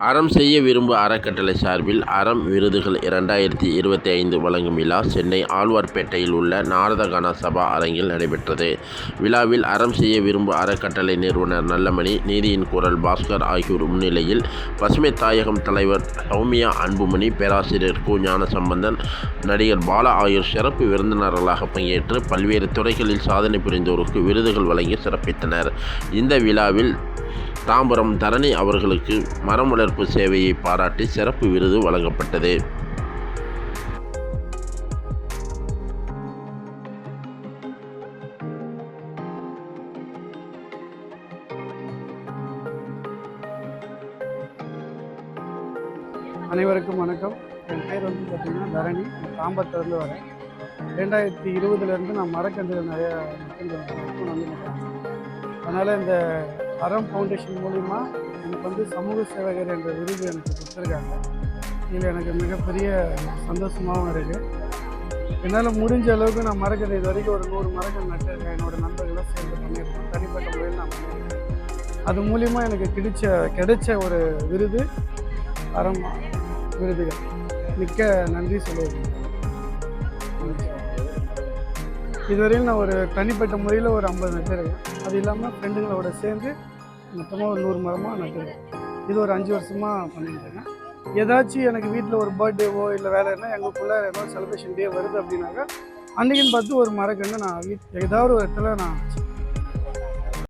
அறம் செய்ய விரும்பு அறக்கட்டளை சார்பில் அறம் விருதுகள் இரண்டாயிரத்தி இருபத்தி ஐந்து வழங்கும் விழா சென்னை ஆழ்வார்பேட்டையில் உள்ள நாரதகான சபா அரங்கில் நடைபெற்றது. விழாவில் அறம் செய்ய விரும்பு அறக்கட்டளை நிறுவனர் நல்லமணி நீதியின் குரல் பாஸ்கர் ஆகியோர் முன்னிலையில் பசுமை தாயகம் தலைவர் சௌமியா அன்புமணி பேராசிரியர் கு. ஞானசம்பந்தன் நடிகர் பாலா ஆகியோர் சிறப்பு விருந்தினர்களாக பங்கேற்று பல்வேறு துறைகளில் சாதனை புரிந்தோருக்கு விருதுகள் வழங்கி சிறப்பித்தனர். இந்த விழாவில் தாம்பரம் தரணி அவர்களுக்கு மரம் வளர்ப்பு சேவையை பாராட்டி சிறப்பு விருது வழங்கப்பட்டது. அனைவருக்கும் வணக்கம். என் பேர் வந்து பார்த்திங்கன்னா தரணி. நான் தாம்பரத்துலேருந்து வரேன். ரெண்டாயிரத்தி இருபதுலேருந்து நான் மரக்கன்றுகள் நிறையா வந்து அதனால் இந்த அறம் ஃபவுண்டேஷன் மூலிமா எனக்கு வந்து சமூக சேவகர் என்ற விருது எனக்கு கொடுத்துருக்காங்க. இதில் எனக்கு மிகப்பெரிய சந்தோஷமாகவும் இருக்குது என்னால் முடிஞ்ச அளவுக்கு நான் மரக்கன்று இது வரைக்கும் ஒரு நூறு மரக்கன்று நட்டிருக்கேன். என்னோடய நண்பர்களோட சேர்ந்து பண்ணியிருக்கேன் தனிப்பட்ட முறையில் நான் பண்ணியிருக்கேன். அது மூலிமா எனக்கு கிடைச்ச கிடைச்ச ஒரு விருது அறம் விருதுகள். மிக்க நன்றி சொல்லுவேன் இதுவரையும் நான் ஒரு தனிப்பட்ட முறையில் ஒரு ஐம்பது நட்டுருக்கேன். அது இல்லாமல் ஃப்ரெண்டுங்களோட சேர்ந்து மொத்தமாக ஒரு நூறு மரமாக நட்டுருக்கேன். இது ஒரு அஞ்சு வருஷமாக பண்ணிட்டுருக்கேன். ஏதாச்சும் எனக்கு வீட்டில் ஒரு பர்த்டேவோ இல்லை வேலை என்ன எங்களுக்குள்ளே ஏதோ செலிப்ரேஷன் டே வருது அப்படின்னாக்கா அன்றைக்கின்னு பார்த்து ஒரு மரக்கன்று நான் வீட் ஏதாவது ஒரு இடத்துல நான்